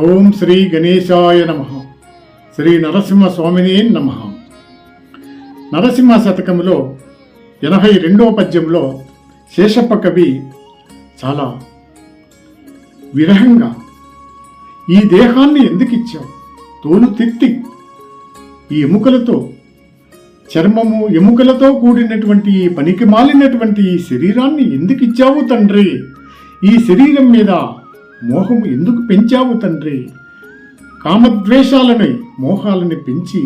ఓం శ్రీ గణేశాయ నమ. శ్రీ నరసింహ స్వామినే నమ. నరసింహ శతకంలో ఎనభై రెండవ పద్యంలో శేషప్ప కవి చాలా విరహంగా ఈ దేహాన్ని ఎందుకు ఇచ్చావు తోలు తిత్తి ఈ ఎముకలతో చర్మము ఎముకలతో కూడినటువంటి ఈ పనికి మాలినటువంటి ఈ శరీరాన్ని ఎందుకు ఇచ్చావు తండ్రి? ఈ శరీరం మీద మోహము ఎందుకు పెంచావు తండ్రి? కామద్వేషాలని మోహాలని పెంచి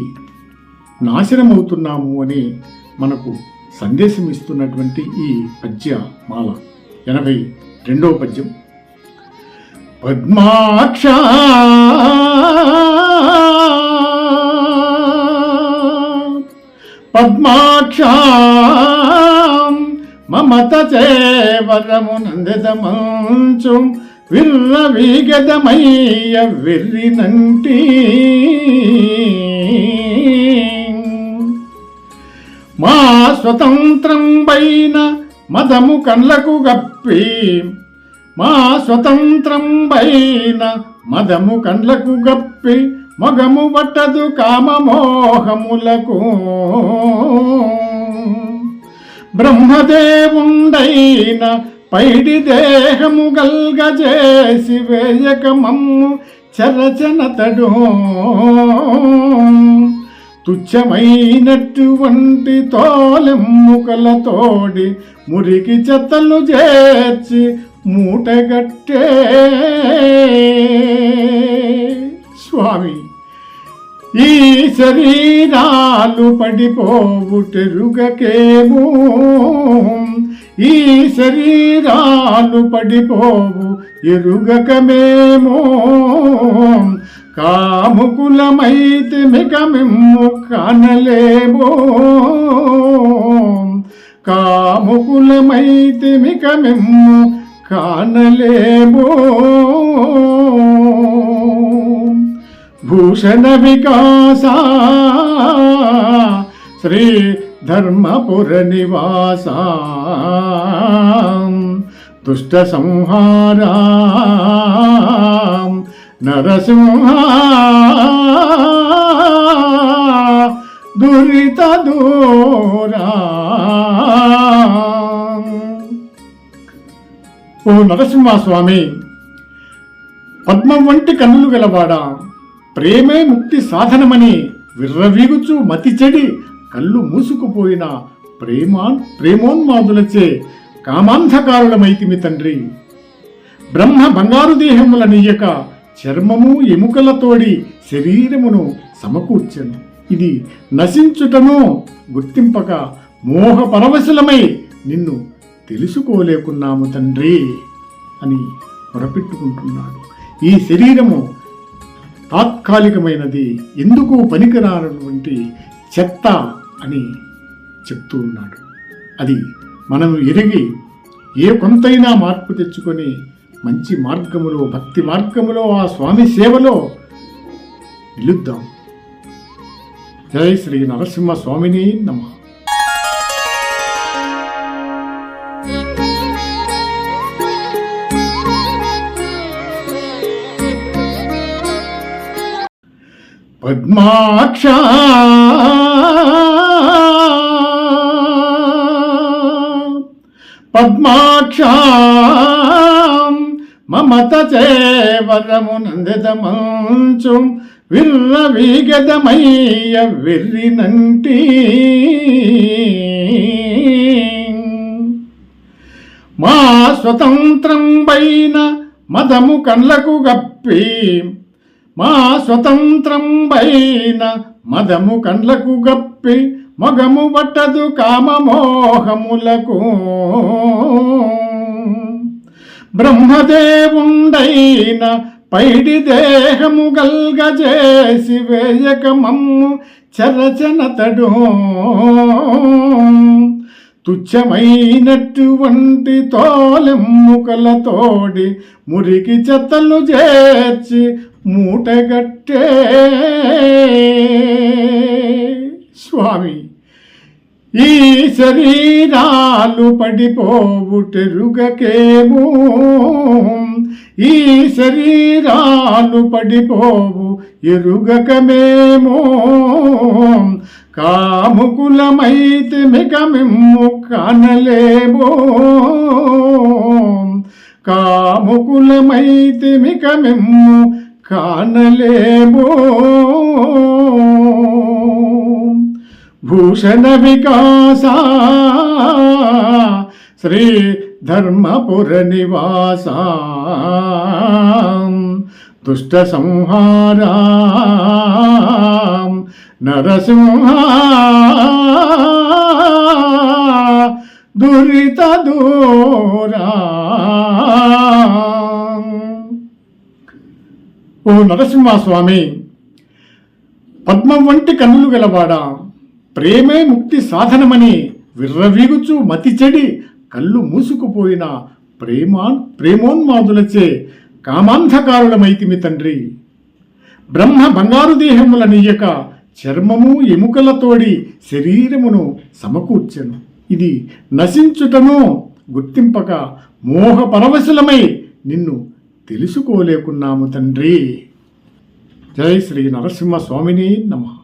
నాశనమవుతున్నాము అని మనకు సందేశం ఇస్తున్నటువంటి ఈ పద్య మాల ఎనభై రెండవ పద్యం. పద్మాక్ష పద్మాక్ష మమత చేవరము నందితమంచు విర్ర వీగదమయ్య వెర్రినంటి మా స్వతంత్రం పైన మదము కళ్ళకు గప్పి. మా స్వతంత్రం పైన మదము కండ్లకు గప్పి. మగము పట్టదు కామమోహములకు. బ్రహ్మదేవుండైన పైడి దేహము గల్గజేసి వేయక మమ్ము చరచనతడు తుచ్చమైనటువంటి తోలెమ్ముకలతోడి మురికి చెత్తలు చేర్చి మూటగట్టే. స్వామి ఈ శరీరాలు పడిపోవుటెరుగకేమో ఈ శరీరాలు పడిపోవు ఎరుగకమేమో. కాముకులమైతే మిక మిమ్ము కనలేమో. కాముకులమైతే మిక మిమ్ము కానలేమో. భూషణ వికాస శ్రీ ధర్మపుర నివాస దుష్ట సంహార నరసింహ దురిత దూరా ఓ నరసింహస్వామి పద్మం వంటి కన్నులు గలవాడా? ప్రేమే ముక్తి సాధనమని విర్రవీగుచు మతి చెడి కళ్ళు మూసుకుపోయిన ప్రేమాన్ ప్రేమోన్మాదులచే కామాంధకారులమైతిమి తండ్రి. బ్రహ్మ బంగారు దేహముల నీయక చర్మము ఎముకలతోడి శరీరమును సమకూర్చను. ఇది నశించుటను గుర్తింపక మోహ పరవశులమై నిన్ను తెలుసుకోలేకున్నాము తండ్రి అని మొరపెట్టుకుంటున్నాడు. ఈ శరీరము తాత్కాలికమైనది ఎందుకు పనికిరానటువంటి చెత్త అని చెప్తూ ఉన్నాడు. అది మనం ఎరిగి ఏ కొంతైనా మార్పు తెచ్చుకొని మంచి మార్గములో భక్తి మార్గములో ఆ స్వామి సేవలో నిలుద్దాం. జై శ్రీ నరసింహ స్వామిని నమ. పద్మాక్ష. పద్మాక్ష. మమత చేవరము నందితమంచు విర్ర వీగదమయ్య వెర్రినంటి మా స్వతంత్రం పైన మదము కళ్ళకు గప్పి మా స్వతంత్రం పైన మదము కండ్లకు గప్పి మగము పట్టదు కామమోహములకు. బ్రహ్మదేవుండైన పైడి దేహము గల్గజేసి వేయక మమ్ము చరచనతడు తుచ్చమైనటువంటి తోలెమ్ముకలతోడి మురికి చెత్తలు చేర్చి మూటగట్టే. స్వామి ఈ శరీరాలు పడిపోవుటెరుగకేమో ఈ శరీరాలు పడిపోవు ఎరుగకమేమో. కాముకులమైతే మిక మిమ్ము కానలేమో. కాముకులమైతే మిక మిమ్ము కానలేమో. భూషణ వికాస శ్రీ ధర్మపుర నివాస దుష్ట సంహారా నరసింహ దురిత దూరా ఓ నరసింహస్వామి పద్మం వంటి కన్నులు గలవాడా ప్రేమే ముక్తి సాధనమని విర్రవీగుచు మతి చెడి కళ్ళు మూసుకుపోయిన ప్రేమాన్ ప్రేమోన్మాదులచే కామాంధకారులమైతిమి తండ్రి. బ్రహ్మ బంగారు దేహముల నీయక చర్మము ఎముకలతోడి శరీరమును సమకూర్చెను. ఇది నశించుటను గుర్తింపక మోహ పరవశులమై నిన్ను తెలుసుకోలేకున్నాము తండ్రి. జై శ్రీ నరసింహ స్వామిని నమః.